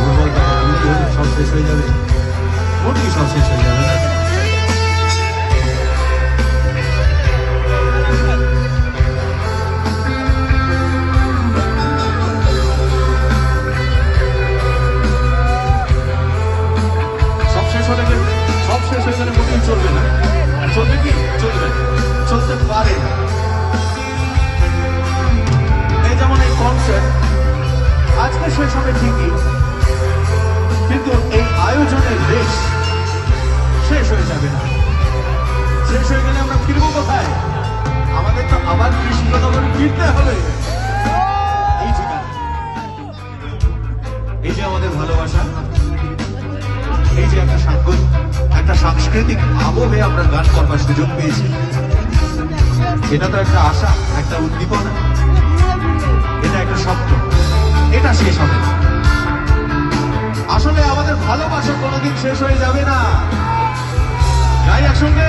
Burada geldim, çok sesle geldim. Burada çok sesle geldim. শেষ ঠিকই। কিন্তু এই আয়োজনের দেশ শেষ হয়ে যাবে না। শেষ হয়ে গেলে আমরা ফিরবো কোথায়? আমাদের তো আবার কৃষ্ণনগরে ফিরতে হবে। এই ঠিকানা। এই যে আমাদের ভালোবাসা, এই যে একটা একটা সাংস্কৃতিক আবহে আমরা গান করবার সুযোগ পেয়েছি। এটা তো একটা আশা, একটা উদ্দীপনা। এটা একটা স্বপ্ন। এটা শেষ হবে। আসলে আমাদের ভালোবাসা কোনোদিন শেষ হয়ে যাবে না। যাই একসঙ্গে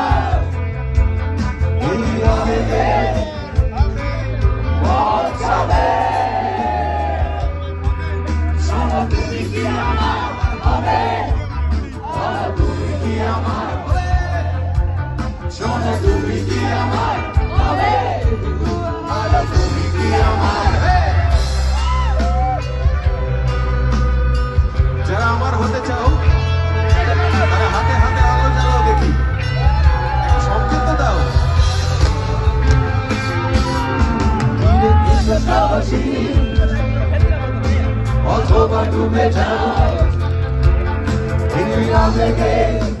Nostalgie, October to midnight, in the Armageddon.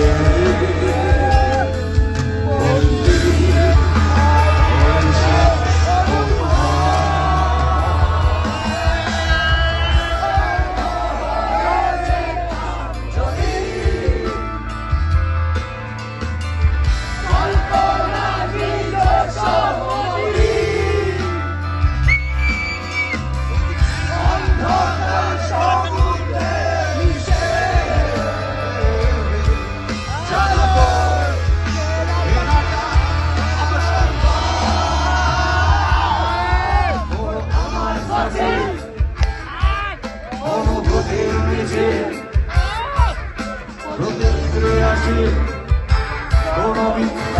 dice, no te creas así, como mi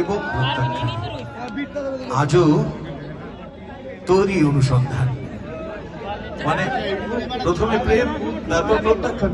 এবং আজও তৈরি অনুসন্ধান। মানে প্রথমে প্রেম তারপর প্রত্যাখ্যান।